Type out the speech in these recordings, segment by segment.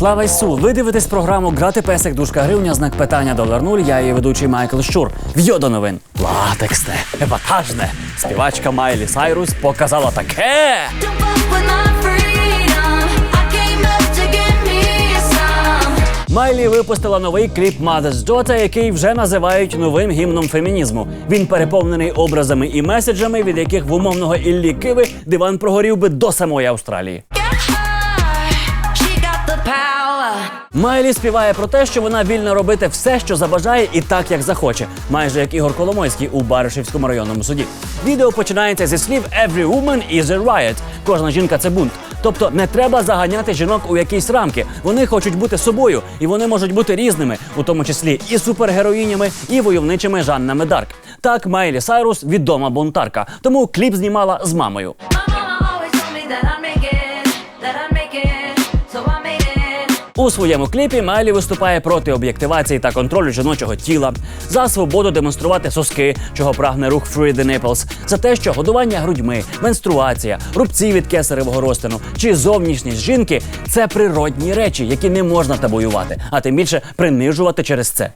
Слава Ісу! Ви дивитесь програму Грати песик дужка гривня, знак питання долар нуль. Я її ведучий Майкл Щур. В'йо до новин. Латексне, епатажне. Співачка Майлі Сайрус показала таке. Майлі випустила новий кліп Mother's Daughter, який вже називають новим гімном фемінізму. Він переповнений образами і меседжами, від яких в умовного Іллі Киви диван прогорів би до самої Австралії. Майлі співає про те, що вона вільна робити все, що забажає, і так, як захоче, майже як Ігор Коломойський у Баришівському районному суді. Відео починається зі слів «Every woman is a riot». Кожна жінка це бунт. Тобто не треба заганяти жінок у якісь рамки. Вони хочуть бути собою, і вони можуть бути різними, у тому числі і супергероїнями, і войовничими Жаннами Дарк. Так Майлі Сайрус відома бунтарка, тому кліп знімала з мамою. У своєму кліпі Майлі виступає проти об'єктивації та контролю жіночого тіла, за свободу демонструвати соски, чого прагне рух Free the Nipples, за те, що годування грудьми, менструація, рубці від кесаревого розтину чи зовнішність жінки це природні речі, які не можна табуювати, а тим більше принижувати через це.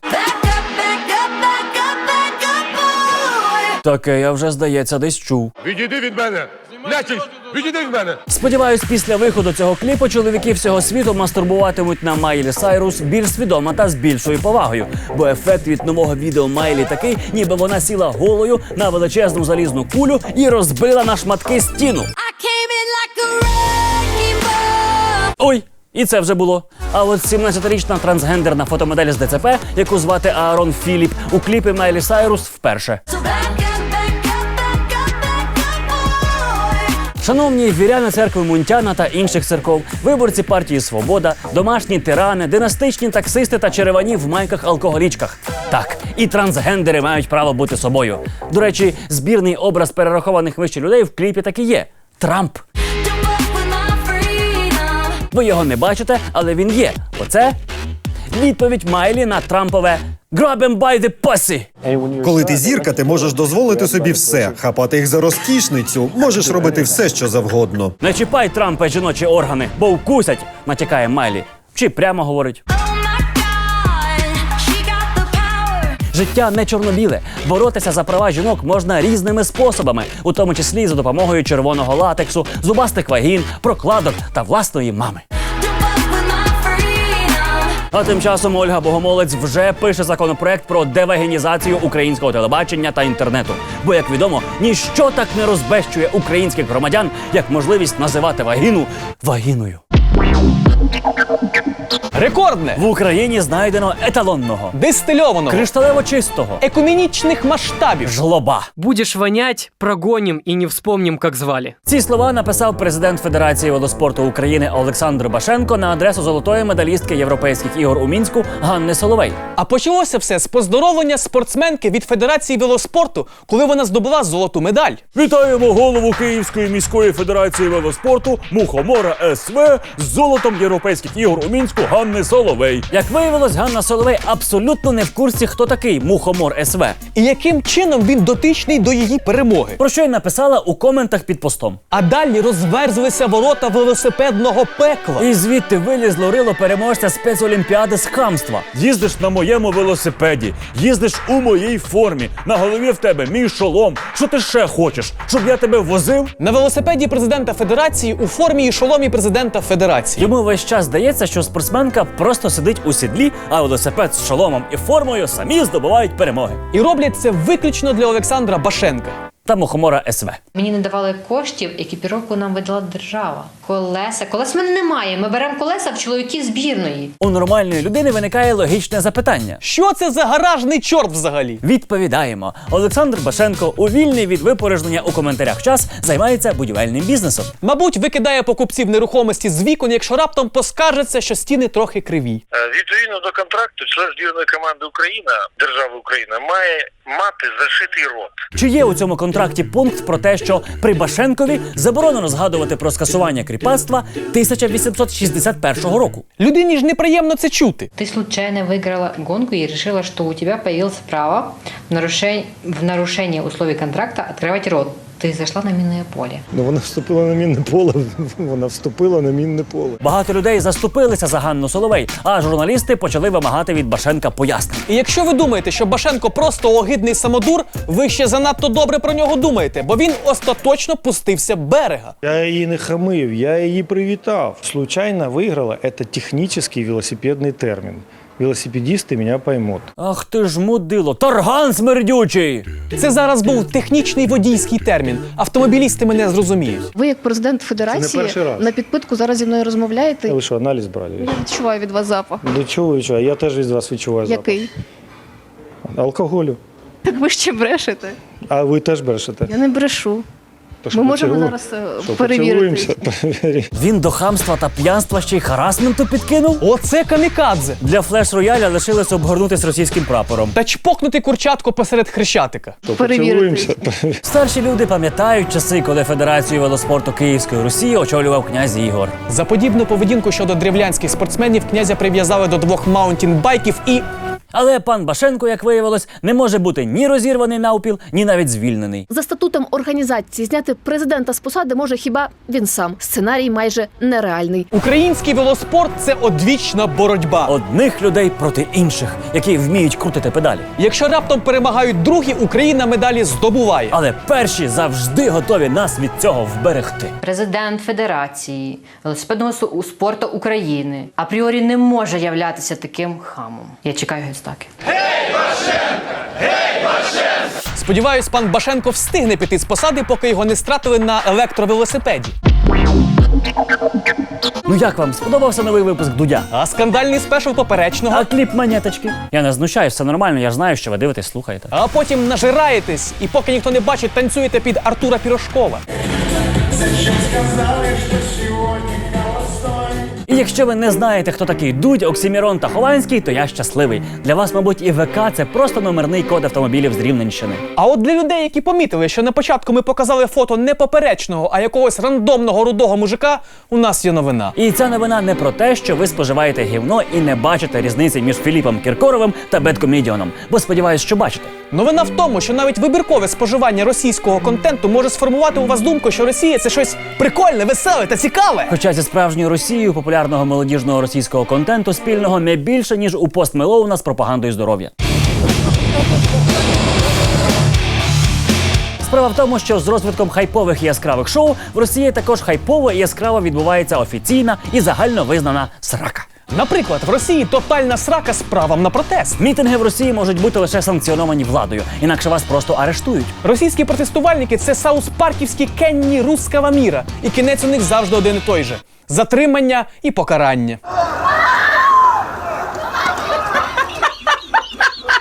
Таке я вже здається десь чув. Відійди від мене! Нечисть! Відійди від мене! Сподіваюсь, після виходу цього кліпу чоловіки всього світу мастурбуватимуть на Майлі Сайрус більш свідомо та з більшою повагою. Бо ефект від нового відео Майлі такий, ніби вона сіла голою на величезну залізну кулю і розбила на шматки стіну. Ой, і це вже було. А от 17-річна трансгендерна фотомодель з ДЦП, яку звати Аарон Філіп, у кліпі Майлі Сайрус вперше. Шановні віряни церкви Мунтяна та інших церков, виборці партії Свобода, домашні тирани, династичні таксисти та черевані в майках-алкоголічках. Так, і трансгендери мають право бути собою. До речі, збірний образ перерахованих вище людей в кліпі таки є Трамп. Ви його не бачите, але він є. Оце відповідь Майлі на Трампове «Grab 'em by the pussy». Коли ти зірка, ти можеш дозволити собі все, хапати їх за розкішницю, можеш робити все, що завгодно. Не чіпай Трампа жіночі органи, бо вкусять, натякає Майлі. Чи прямо говорить. Життя не чорно-біле. Боротися за права жінок можна різними способами, у тому числі за допомогою червоного латексу, зубастих вагін, прокладок та власної мами. А тим часом Ольга Богомолець вже пише законопроект про девагінізацію українського телебачення та інтернету. Бо, як відомо, ніщо так не розбещує українських громадян, як можливість називати вагіну вагіною. Рекордне, В Україні знайдено еталонного, дистильованого, кришталево чистого економічних масштабів. жлоба. Будешь вонять, прогоним и не вспомним, как звали. Ці слова написав президент Федерації велоспорту України Олександр Башенко на адресу золотої медалістки європейських ігор у мінську Ганни Соловей. А почалося все з поздоровлення спортсменки від Федерації велоспорту, коли вона здобула золоту медаль. Вітаємо голову Київської міської федерації велоспорту Мухомора СВ з золотом європейських ігор у мінську Ганни Соловей. Як виявилось, Ганна Соловей абсолютно не в курсі, хто такий Мухомор СВ. І яким чином він дотичний до її перемоги. Про що й написала у коментах під постом. А далі розверзлися ворота велосипедного пекла. І звідти вилізло рило переможця спецолімпіади з хамства. Їздиш на моєму велосипеді, їздиш у моїй формі. На голові в тебе мій шолом. Що ти ще хочеш? Щоб я тебе возив? На велосипеді президента Федерації у формі і шоломі президента Федерації. Йому весь час здається, що спортсменка просто сидить у сідлі, а велосипед з шоломом і формою самі здобувають перемоги. І роблять це виключно для Олександра Башенка. Та мухомора СВ. Мені не давали коштів, екіпіровку нам видала держава. Колеса. Колес в мене немає. Ми беремо колеса в чоловіків збірної. У нормальної людини виникає логічне запитання. Що це за гаражний чорт взагалі? Відповідаємо. Олександр Башенко у вільний від випорожнення у коментарях час займається будівельним бізнесом. Мабуть, викидає покупців нерухомості з вікон, якщо раптом поскаржиться, що стіни трохи криві. Е, Відповідно до контракту, член збірної команди Україна, держави Україна, має мати зашитий рот. Чи є у цьому контракті пункт про те, що при Башенкові заборонено згадувати про скасування кріпацтва 1861 року? Людині ж неприємно це чути. Ты случайно выиграла гонку и решила, что у тебя появилось право в нарушении, в нарушении условий контракта открывать рот. Ти зайшла на мінне поле. Ну вона вступила на мінне поле. Вона вступила на мінне поле. Багато людей заступилися за Ганну Соловей, а журналісти почали вимагати від Башенка пояснень. І якщо ви думаєте, що Башенко просто огидний самодур, ви ще занадто добре про нього думаєте, бо він остаточно пустився берега. Я її не хамив, я її привітав. Случайно виграла це технічний велосипедний термін. Велосипедисти мене поймуть. Ах ти ж мудило, тарган смердючий! Це зараз був технічний водійський термін. Автомобілісти мене зрозуміють. Ви, як президент Це не федерації, перший раз. на підпитку зараз зі мною розмовляєте. Ви що, аналіз брали? Я відчуваю від вас запах. До чого ви? Я теж від вас відчуваю запах. Який? Алкоголю. Так ви ще брешете. А ви теж брешете? Я не брешу. Ми можемо зараз е, перевірити. Він до хамства та п'янства ще й харасменту підкинув. Оце камікадзе. Для флеш-рояля лишилось обгорнутись російським прапором. Та чпокнути курчатку посеред хрещатика. Перевірити. Старші люди пам'ятають часи, коли Федерацію велоспорту Київської Русі очолював князь Ігор. За подібну поведінку щодо древлянських спортсменів князя прив'язали до двох маунтінбайків і Але пан Башенко, як виявилось, не може бути ні розірваний навпіл, ні навіть звільнений. За статутом організації зняти президента з посади може хіба він сам. Сценарій майже нереальний. український велоспорт це одвічна боротьба. Одних людей проти інших, які вміють крутити педалі. Якщо раптом перемагають другі, Україна медалі здобуває. Але перші завжди готові нас від цього вберегти. Президент Федерації велосипедного спорту України апріорі не може являтися таким хамом. Я чекаю гестаки. Сподіваюсь, пан Башенко встигне піти з посади, поки його не стратили на електровелосипеді. Ну як вам сподобався новий випуск Дудя? А скандальний спешл поперечного. А кліп монеточки? Я не знущаюсь, все нормально, я ж знаю, що ви дивитесь, слухаєте. А потім нажираєтесь, і поки ніхто не бачить, танцюєте під Артура Пірожкова. І якщо ви не знаєте, хто такий Дудь, Оксімірон та Хованський, то я щасливий. Для вас, мабуть, і ВК це просто номерний код автомобілів з Рівненщини. А от для людей, які помітили, що на початку ми показали фото не поперечного, а якогось рандомного рудого мужика, у нас є новина. І ця новина не про те, що ви споживаєте гівно і не бачите різниці між Філіпом Кіркоровим та Беткомедіоном. Бо сподіваюсь, що бачите. Новина в тому, що навіть вибіркове споживання російського контенту може сформувати у вас думку, що Росія це щось прикольне, веселе та цікаве. Хоча зі справжньою Росією популярного молодіжного російського контенту спільного не більше ніж у пост Мелоуна з пропагандою здоров'я. Справа в тому, що з розвитком хайпових і яскравих шоу в Росії також хайпово і яскраво відбувається офіційна і загально визнана срака. Наприклад, в Росії тотальна срака з правом на протест. Мітинги в Росії можуть бути лише санкціоновані владою, інакше вас просто арештують. Російські протестувальники це саус-парківські кенні рускава міра, і кінець у них завжди один і той же: затримання і покарання.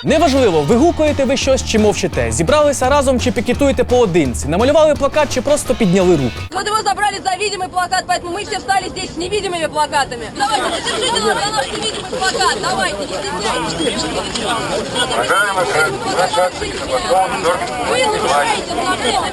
Неважливо, вигукуєте ви щось чи мовчите, зібралися разом чи пікетуєте поодинці, намалювали плакат чи просто підняли руки. Вот его забрали за видимый плакат, поэтому мы все встали здесь с невидимыми плакатами. Давайте, держите нас за наш невидимый плакат, давайте, не стесняйтесь. Вы решаете проблемы.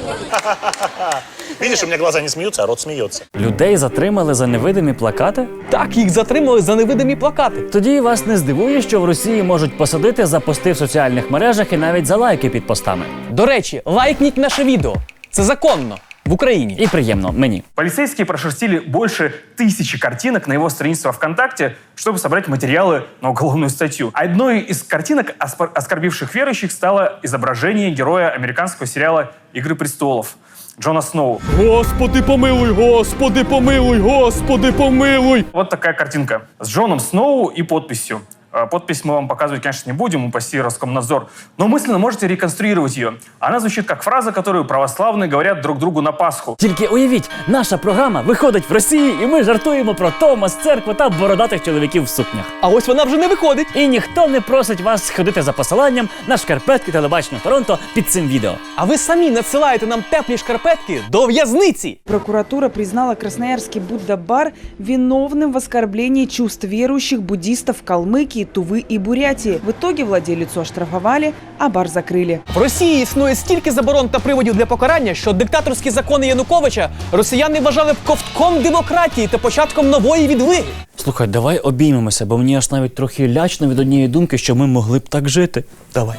Видишь, у меня глаза не смеются, а рот смеется. Людей затримали за невидимі плакати. Так їх затримали за невидимі плакати. Тоді вас не здивує, що в Росії можуть посадити за пости в соціальних мережах і навіть за лайки під постами. До речі, лайкніть наше відео. Це законно в Україні. І приємно мені. Полицейские прошерстили больше тысячи картинок на его странице во ВКонтакте, чтобы собрать материалы на уголовную статью. Одной из картинок, оспор- оскорбивших верующих, стало изображение героя американского сериала «Игры престолов» Джона Сноу. Господи помилуй, господи помилуй, господи помилуй. Вот такая картинка с Джоном Сноу и подписью. Э, Подпись мы вам показывать, конечно, не будем, упаси Роскомнадзор, но мысленно можете реконструировать ее. Она звучит как фраза, которую православные говорят друг другу на Пасху. Тільки уявіть, наша програма виходить в Росії, і ми жартуємо про Томас, церкву та бородатих чоловіків в сукнях. А ось вона вже не виходить. І ніхто не просить вас сходити за посиланням на шкарпетки телебачення Торонто під цим відео. А ви самі надсилаєте нам теплі шкарпетки до в'язниці. Прокуратура признала Красноярский Будда-бар виновным в оскорблении чувств верующих буддистов Калмыкии, Тувы и Бурятии. В итоге владелицу оштрафовали, а бар закрыли. В Росії існує стільки заборон та приводів для покарання, що диктаторські закони Януковича росіяни вважали б ковтком демократії та початком нової відлиги. Слухай, давай обіймемося, бо мені аж навіть трохи лячно від однієї думки, що ми могли б так жити. Давай.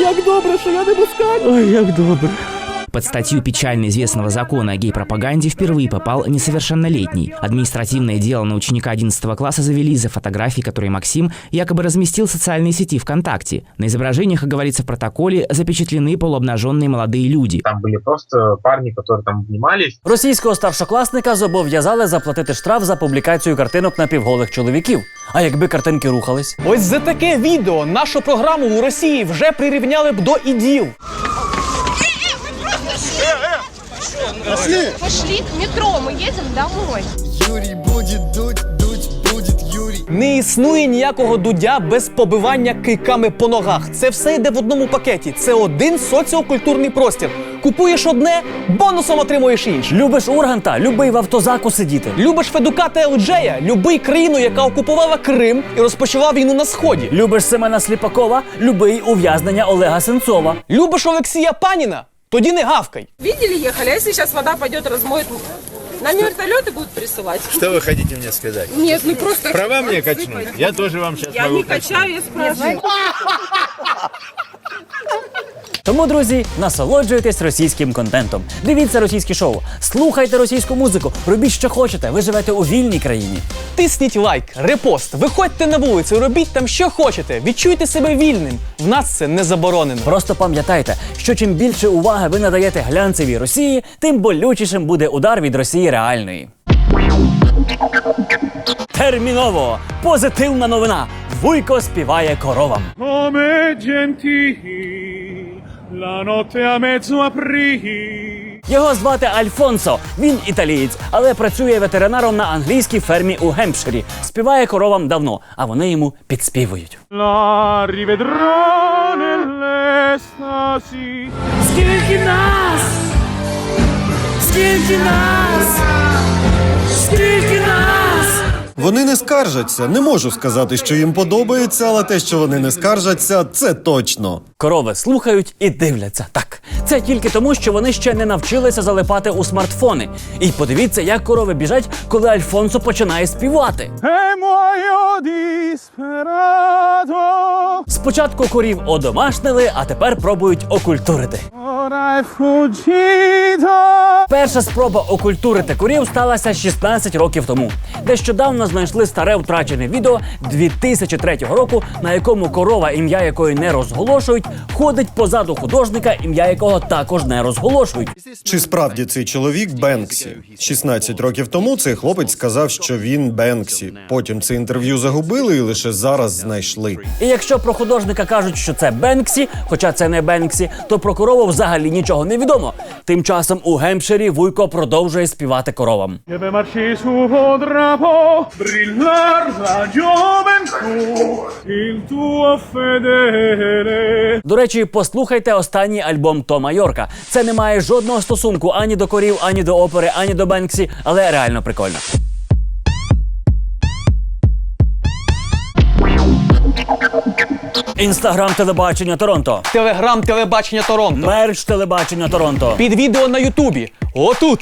як добре, що я не москаль. Ой, як добре. Под статью печально известного закона о гей-пропаганде впервые попал несовершеннолетний. Административное дело на ученика 11 класса завели из-за фотографий, которые Максим якобы разместил в социальной сети ВКонтакте. На изображениях, как говорится в протоколе, запечатлены полуобнаженные молодые люди. Там были просто парни, которые там обнимались. Російського старшокласника зобов'язали заплатити штраф за публікацію картинок напівголих чоловіків. А якби картинки рухались? Ось за таке відео нашу програму у Росії вже прирівняли б до іділ. Пошли. Пошли к метро, мы едем домой. Не існує ніякого дудя без побивання кийками по ногах. Це все йде в одному пакеті. Це один соціокультурний простір. Купуєш одне, бонусом отримуєш інше. Любиш Урганта, любий в автозаку сидіти. Любиш Федука та Елджея, любий країну, яка окупувала Крим і розпочала війну на сході. Любиш Семена Сліпакова, любий ув'язнення Олега Сенцова. Любиш Олексія Паніна? Тоді не гавкай. Видели, ехали, а если сейчас вода пойдет, размоет, нам вертолеты будут присылать? Что вы хотите мне сказать? Нет, ну просто... Права мне качнуть? Я тоже вам сейчас Я могу не качнуть. качаю, я спрашиваю. Тому, друзі, насолоджуйтесь російським контентом. Дивіться російські шоу, слухайте російську музику, робіть, що хочете. Ви живете у вільній країні. Тисніть лайк, репост, виходьте на вулицю, робіть там що хочете. Відчуйте себе вільним. В нас це не заборонено. Просто пам'ятайте, що чим більше уваги ви надаєте глянцевій Росії, тим болючішим буде удар від Росії реальної. Терміново! Позитивна новина! Вуйко співає коровам. La notte a mezzo aprì. Його звати Альфонсо. Він італієць, але працює ветеринаром на англійській фермі у Гемпширі. Співає коровам давно, а вони йому підспівують. La rivedrò nell'estasi. Скільки нас? Скільки нас? Скільки нас? Вони не скаржаться. Не можу сказати, що їм подобається, але те, що вони не скаржаться, це точно. Корови слухають і дивляться. Так, це тільки тому, що вони ще не навчилися залипати у смартфони. І подивіться, як корови біжать, коли Альфонсо починає співати. Disperato. Спочатку корів одомашнили, а тепер пробують окультурити. Перша спроба окультурити корів сталася 16 років тому. Нещодавно знайшли старе втрачене відео 2003 року, на якому корова, ім'я якої не розголошують, ходить позаду художника, ім'я якого також не розголошують. Чи справді цей чоловік Бенксі? 16 років тому цей хлопець сказав, що він Бенксі. Потім це інтерв'ю загубили і лише зараз знайшли. І якщо про художника кажуть, що це Бенксі, хоча це не Бенксі, то про корову взагалі нічого не відомо. Тим часом у Гемпширі Вуйко продовжує співати коровам. Brillar la gioventù, il tuo fedele. До речі, послухайте останній альбом Тома Йорка. Це не має жодного стосунку ані до корів, ані до опери, ані до Бенксі, але реально прикольно. Інстаграм телебачення Торонто. Телеграм телебачення Торонто. Мерч телебачення Торонто. Під відео на Ютубі. Отут.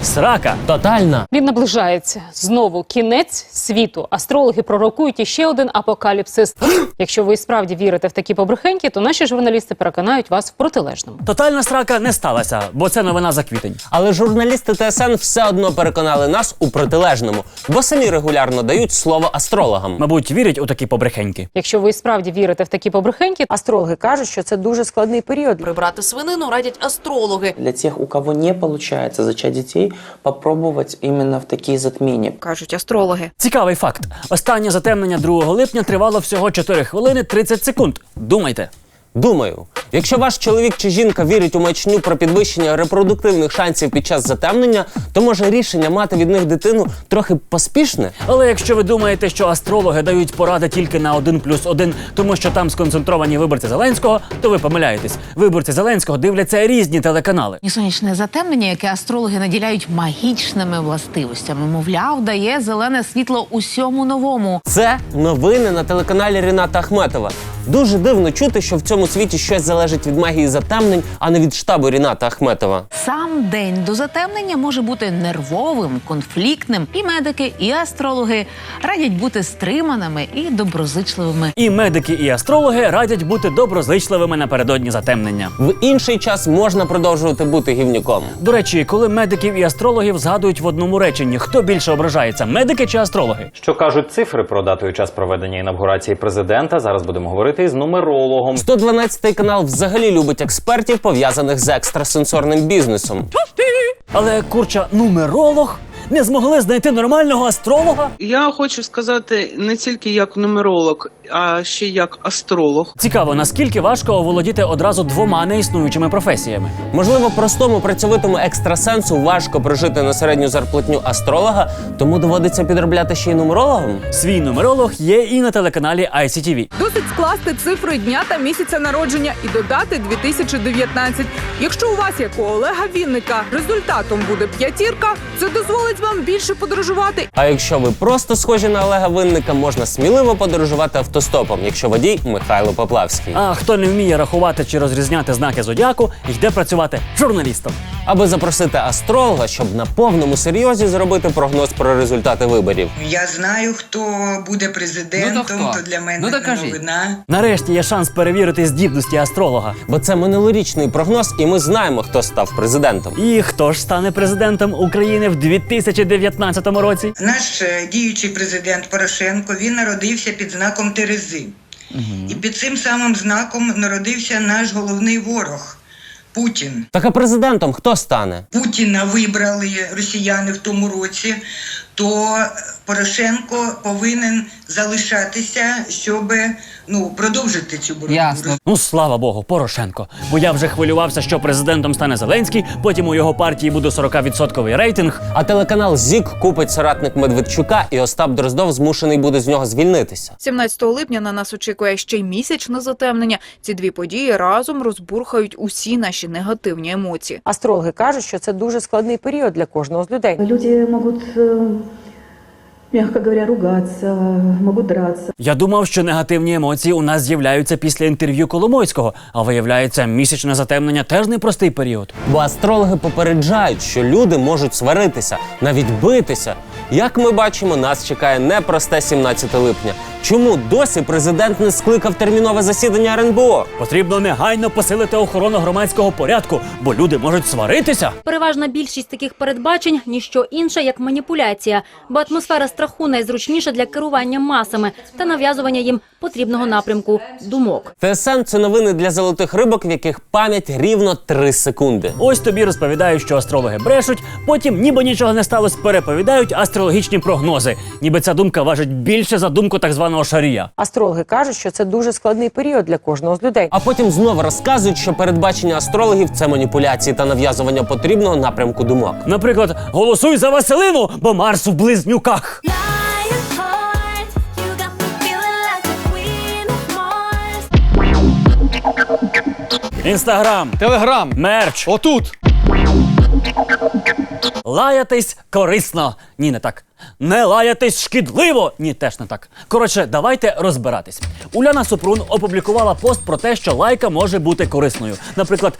Срака. Тотальна. Він наближається знову кінець світу. Астрологи пророкують іще один апокаліпсис. Якщо ви і справді вірите в такі побрехеньки, то наші журналісти переконають вас в протилежному. Тотальна срака не сталася, бо це новина за квітень. Але журналісти ТСН все одно переконали нас у протилежному, бо самі регулярно дають слово астрологам. Мабуть, вірять у такі побрехеньки. Якщо ви і справді вірите в такі побрехеньки, Астрологи кажуть, що це дуже складний період. Прибрати свинину радять астрологи. Для тех, у кого не получается зачать детей, попробовать именно в такие затмения. Кажуть астрологи. Цікавий факт. Останнє затемнення 2 липня тривало всього 4 хвилини 30 секунд. Думайте. Думаю, якщо ваш чоловік чи жінка вірить у мачню про підвищення репродуктивних шансів під час затемнення, то може рішення мати від них дитину трохи поспішне. Але якщо ви думаєте, що астрологи дають поради тільки на 1 плюс 1, тому що там сконцентровані виборці Зеленського, то ви помиляєтесь. Виборці Зеленського дивляться різні телеканали. І сонячне затемнення, яке астрологи наділяють магічними властивостями, мовляв, дає зелене світло усьому новому. Це новини на телеканалі Ріната Ахметова. Дуже дивно чути, що в цьому світі щось залежить від магії затемнень, а не від штабу Ріната Ахметова. Сам день до затемнення може бути нервовим, конфліктним. І медики, і астрологи радять бути стриманими і доброзичливими. І медики, і астрологи радять бути доброзичливими напередодні затемнення. В інший час можна продовжувати бути гівнюком. До речі, коли медиків і астрологів згадують в одному реченні, хто більше ображається, медики чи астрологи? Що кажуть цифри про дату і час проведення інавгурації президента? Зараз будемо говорити із нумерологом. 112 канал взагалі любить експертів, пов'язаних з екстрасенсорним бізнесом. Але курча нумеролог не змогли знайти нормального астролога. Я хочу сказати не тільки як нумеролог, а ще як астролог. Цікаво, наскільки важко оволодіти одразу двома неіснуючими професіями. Можливо, простому працьовитому екстрасенсу важко прожити на середню зарплатню астролога, тому доводиться підробляти ще й нумерологом. Свій нумеролог є і на телеканалі ICTV. Досить скласти цифри дня та місяця народження і додати 2019. Якщо у вас, як у Олега Вінника, результатом буде п'ятірка, це дозволить вам більше подорожувати. А якщо ви просто схожі на Олега Винника, можна сміливо подорожувати автостопом, якщо водій Михайло Поплавський. А хто не вміє рахувати чи розрізняти знаки зодіаку, йде працювати журналістом. Аби запросити астролога, щоб на повному серйозі зробити прогноз про результати виборів. Я знаю, хто буде президентом, Ну, то хто? то для мене Ну, не докажіть. новина. Нарешті є шанс перевірити здібності астролога. Бо це минулорічний прогноз, і ми знаємо, хто став президентом. І хто ж стане президентом України в 2019 році? Наш е, діючий президент Порошенко він народився під знаком Терези. І під цим самим знаком народився наш головний ворог Путін. Так а президентом хто стане? Путіна вибрали росіяни в тому році, то Порошенко повинен залишатися, щоб ну продовжити цю боротьбу. Ну слава Богу, Порошенко. Бо я вже хвилювався, що президентом стане Зеленський, потім у його партії буде 40% рейтинг. А телеканал ЗІК купить соратник Медведчука, і Остап Дроздов змушений буде з нього звільнитися. 17 липня на нас очікує ще й місячне затемнення. Ці дві події разом розбурхають усі наші негативні емоції. Астрологи кажуть, що це дуже складний період для кожного з людей. Люди могут, мягко говоря, ругатися, можу драться. Я думав, що негативні емоції у нас з'являються після інтерв'ю Коломойського, а виявляється, місячне затемнення теж непростий період. Бо астрологи попереджають, що люди можуть сваритися, навіть битися. Як ми бачимо, нас чекає непросте 17 липня. Чому досі президент не скликав термінове засідання РНБО? Потрібно негайно посилити охорону громадського порядку, бо люди можуть сваритися. Переважна більшість таких передбачень ніщо інше, як маніпуляція, бо атмосфера страху найзручніша для керування масами та нав'язування їм потрібного напрямку думок. ТСН – це новини для золотих рибок, в яких пам'ять рівно 3 секунди. Ось тобі розповідають, що астрологи брешуть, потім, ніби нічого не сталося, переповідають астрологічні прогнози. Ніби ця думка важить більше за думку так званого шарія. Астрологи кажуть, що це дуже складний період для кожного з людей. А потім знову розказують, що передбачення астрологів це маніпуляції та нав'язування потрібного напрямку думок. Наприклад, голосуй за Василину, бо Марс у близнюках. Інстаграм, телеграм, мерч. Отут. Лаятись корисно. Ні, не так. Не лаятись шкідливо. Ні, теж не так. Коротше, давайте розбиратись. Уляна Супрун опублікувала пост про те, що лайка може бути корисною. Наприклад,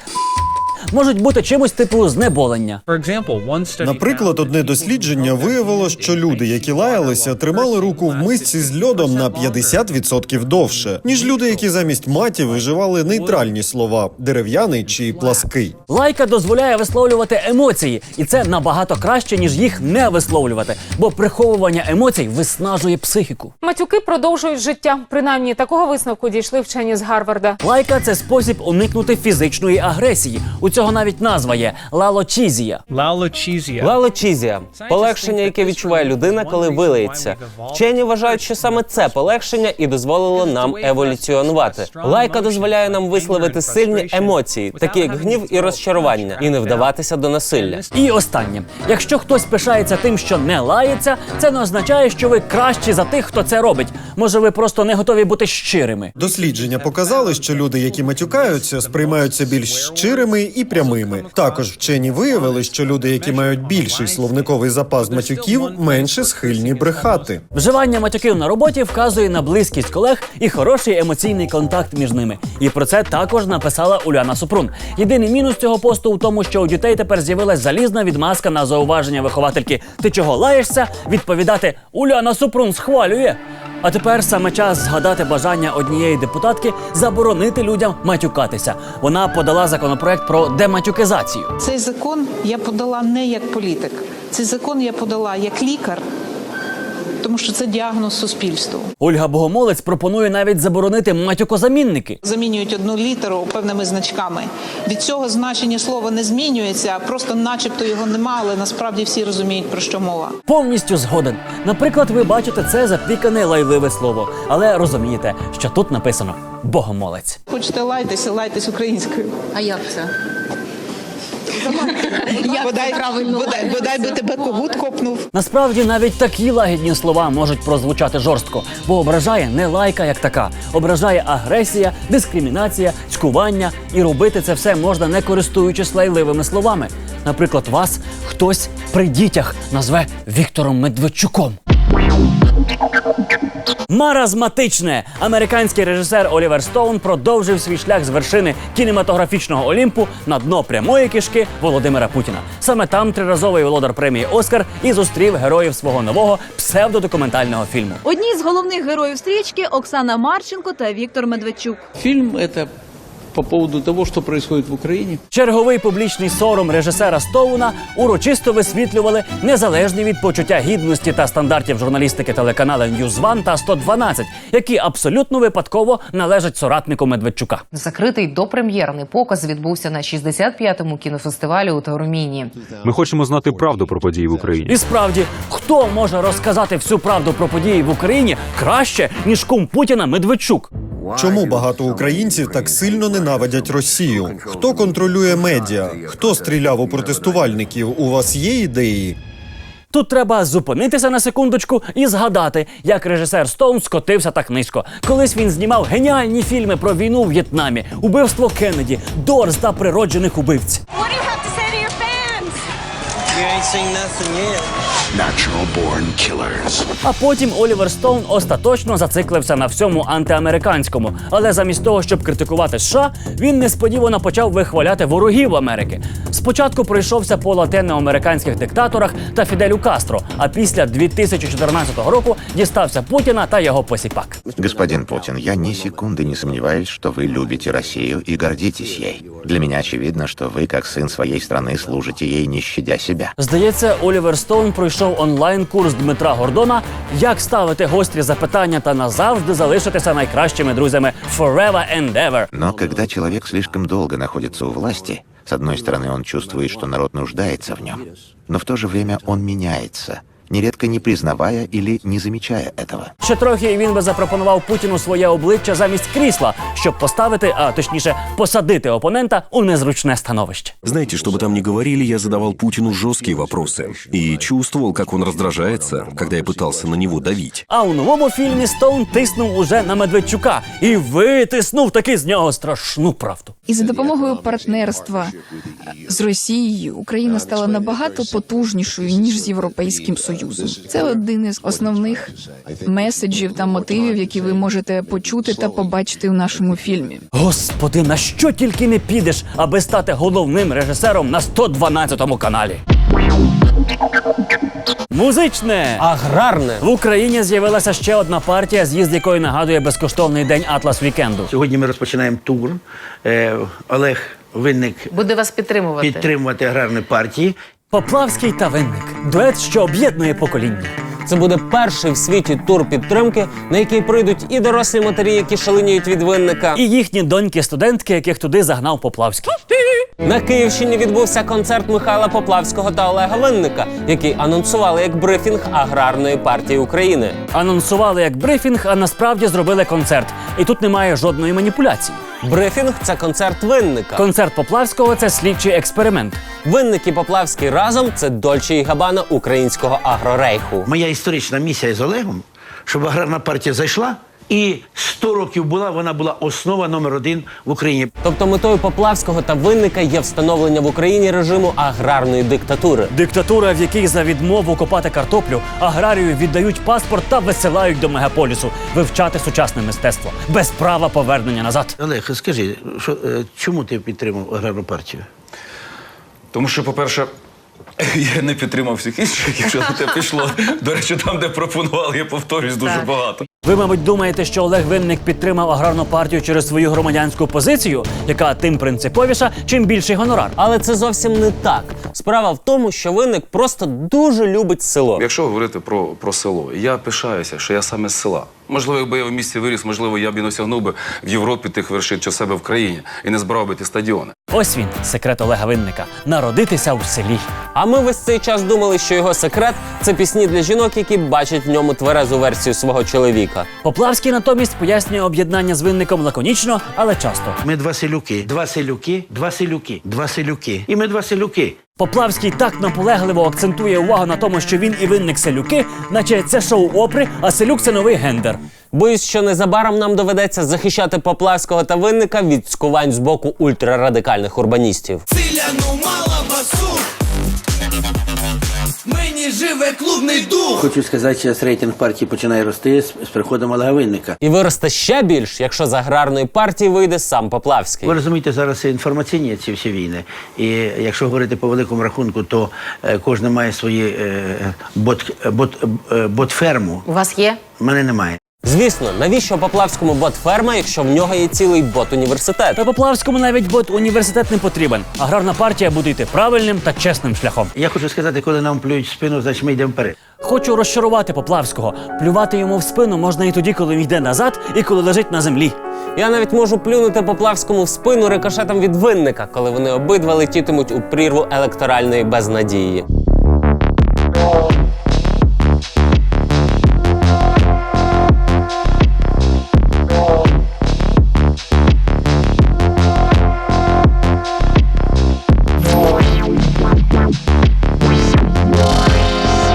можуть бути чимось типу знеболення. Наприклад, одне дослідження виявило, що люди, які лаялися, тримали руку в мисці з льодом на 50% довше, ніж люди, які замість матів виживали нейтральні слова дерев'яний чи плаский. Лайка дозволяє висловлювати емоції, і це набагато краще, ніж їх не висловлювати, бо приховування емоцій виснажує психіку. Матюки продовжують життя. Принаймні такого висновку дійшли вчені з Гарварда. Лайка це спосіб уникнути фізичної агресії. У цього навіть назва є лалочізія. Лалочізія. Лалочізія полегшення, яке відчуває людина, коли вилається. Вчені вважають, що саме це полегшення і дозволило нам еволюціонувати. Лайка дозволяє нам висловити сильні емоції, такі як гнів і розчарування, і не вдаватися до насилля. І останнє: якщо хтось пишається тим, що не лається, це не означає, що ви кращі за тих, хто це робить. Може, ви просто не готові бути щирими. Дослідження показали, що люди, які матюкаються, сприймаються більш щирими і прямими. Також вчені виявили, що люди, які мають більший словниковий запас матюків, менше схильні брехати. Вживання матюків на роботі вказує на близькість колег і хороший емоційний контакт між ними. І про це також написала Уляна Супрун. Єдиний мінус цього посту у тому, що у дітей тепер з'явилась залізна відмазка на зауваження виховательки. Ти чого лаєшся? Відповідати Уляна Супрун схвалює. А тепер саме час згадати бажання однієї депутатки заборонити людям матюкатися. Вона подала законопроект про дематюкизацію. Цей закон я подала не як політик. Цей закон я подала як лікар, тому що це діагноз суспільству. Ольга Богомолець пропонує навіть заборонити матюкозамінники. Замінюють одну літеру певними значками. Від цього значення слова не змінюється, просто начебто його нема, але насправді всі розуміють про що мова. Повністю згоден. Наприклад, ви бачите це запікане лайливе слово, але розумієте, що тут написано Богомолець. Хочете лайтеся, лайтесь українською. А як це? Бодай, бодай, бодай би тебе когут копнув. Насправді навіть такі лагідні слова можуть прозвучати жорстко, бо ображає не лайка як така, ображає агресія, дискримінація, цькування, і робити це все можна не користуючись лайливими словами. Наприклад, вас хтось при дітях назве Віктором Медведчуком. Маразматичне американський режисер Олівер Стоун продовжив свій шлях з вершини кінематографічного Олімпу на дно прямої кишки Володимира Путіна. Саме там триразовий володар премії Оскар і зустрів героїв свого нового псевдодокументального фільму. Одні з головних героїв стрічки Оксана Марченко та Віктор Медведчук. Фільм это по поводу того, что происходит в Украине. Черговий публічний сором режисера Стоуна урочисто висвітлювали незалежні від почуття гідності та стандартів журналістики телеканали One та 112, які абсолютно випадково належать соратнику Медведчука. Закритий допрем'єрний показ відбувся на 65-му кінофестивалі у Таурміні. Ми хочемо знати правду про події в Україні. І справді, хто може розказати всю правду про події в Україні краще ніж кум Путіна Медведчук? Чому багато українців так сильно ненавидять Росію? Хто контролює медіа? Хто стріляв у протестувальників? У вас є ідеї? Тут треба зупинитися на секундочку і згадати, як режисер Стоун скотився так низько. Колись він знімав геніальні фільми про війну в В'єтнамі, убивство Кеннеді, Дорс та природжених убивць. А потім Олівер Стоун остаточно зациклився на всьому антиамериканському. Але замість того, щоб критикувати США, він несподівано почав вихваляти ворогів Америки. Спочатку пройшовся по латиноамериканських диктаторах та Фіделю Кастро, а після 2014 року дістався Путіна та його посіпак. Господин Путин, я ни секунды не сомневаюсь, что вы любите Россию и гордитесь ей. Для меня очевидно, что вы, как сын своей страны, служите ей, не щадя себя. Здається, Олівер Стоун пройшов онлайн-курс Дмитра Гордона, як ставити гострі запитання та назавжди залишитися найкращими друзями forever and ever. Но когда человек слишком долго находится у власти, с одной стороны, он чувствует, что народ нуждается в нем, но в то же время он меняется, нередко не признавая или не замечая этого. Ще трохи і він би запропонував Путіну своє обличчя замість крісла, щоб поставити, а точніше посадити опонента у незручне становище. Знаете, что бы там ни говорили, я задавал Путину жесткие вопросы. И чувствовал, как он раздражается, когда я пытался на него давить. А у новому фільмі Стоун тиснув уже на Медведчука і витиснув таки з нього страшну правду. І за допомогою партнерства з Росією Україна стала набагато потужнішою ніж з Європейським Союзом. Це один із основних меседжів та мотивів, які ви можете почути та побачити в нашому фільмі. Господи, на що тільки не підеш, аби стати головним режисером на 112 каналі. Музичне аграрне в Україні з'явилася ще одна партія, з'їзд якої нагадує безкоштовний день Атлас Вікенду. Сьогодні ми розпочинаємо тур. Е, Олег Винник Буде вас підтримувати. підтримувати аграрні партії. Поплавський та винник дует, що об'єднує покоління. Це буде перший в світі тур підтримки, на який прийдуть і дорослі матері, які шаленіють від винника, і їхні доньки-студентки, яких туди загнав Поплавський. На Київщині відбувся концерт Михайла Поплавського та Олега Винника, який анонсували як брифінг аграрної партії України. Анонсували як брифінг, а насправді зробили концерт. І тут немає жодної маніпуляції. Брифінг це концерт винника. Концерт Поплавського це слідчий експеримент. Винник і Поплавський разом це Дольче і Габана українського агрорейху. Моя історична місія з Олегом, щоб аграрна партія зайшла І 100 років була, вона була основа номер один в Україні. Тобто метою Поплавського та винника є встановлення в Україні режиму аграрної диктатури. Диктатура, в якій за відмову копати картоплю аграрію віддають паспорт та висилають до мегаполісу вивчати сучасне мистецтво без права повернення назад. Олег, скажи, що, е, чому ти підтримав аграрну партію? Тому що, по-перше, я не підтримав всіх інших, якщо на те пішло. До речі, там, де пропонували, я повторюсь дуже багато. Ви, мабуть, думаєте, що Олег Винник підтримав аграрну партію через свою громадянську позицію, яка тим принциповіша, чим більший гонорар. Але це зовсім не так. Справа в тому, що винник просто дуже любить село. Якщо говорити про, про село, я пишаюся, що я саме з села. Можливо, якби я в місті виріс, можливо, я б і не осягнув би в Європі тих вершин чи в себе в країні і не збирав би ті стадіони. Ось він, секрет Олега Винника народитися в селі. А ми весь цей час думали, що його секрет це пісні для жінок, які бачать в ньому тверезу версію свого чоловіка. Поплавський натомість пояснює об'єднання з винником лаконічно, але часто. Ми два селюки, два селюки, два селюки, два селюки. І ми два селюки. Поплавський так наполегливо акцентує увагу на тому, що він і винник селюки, наче це шоу опри, а селюк це новий гендер. Боюсь, що незабаром нам доведеться захищати Поплавського та винника від скувань з боку ультрарадикальних урбаністів. Ціляну мала басу. Мені живе клубний дух. Хочу сказати, що зараз рейтинг партії починає рости з, з приходом Олега Винника. І виросте ще більш, якщо з аграрної партії вийде сам Поплавський. Ви розумієте, зараз інформаційні ці всі війни. І якщо говорити по великому рахунку, то е, кожен має свої е, бот, бот, е, бот-ферму. У вас є? У мене немає. Звісно, навіщо Поплавському бот-ферма, якщо в нього є цілий бот-університет? Та Поплавському навіть бот університет не потрібен. Аграрна партія буде йти правильним та чесним шляхом. Я хочу сказати, коли нам плюють в спину, значить ми йдемо вперед. Хочу розчарувати Поплавського. Плювати йому в спину можна і тоді, коли він йде назад, і коли лежить на землі. Я навіть можу плюнути Поплавському в спину рикошетом від винника, коли вони обидва летітимуть у прірву електоральної безнадії.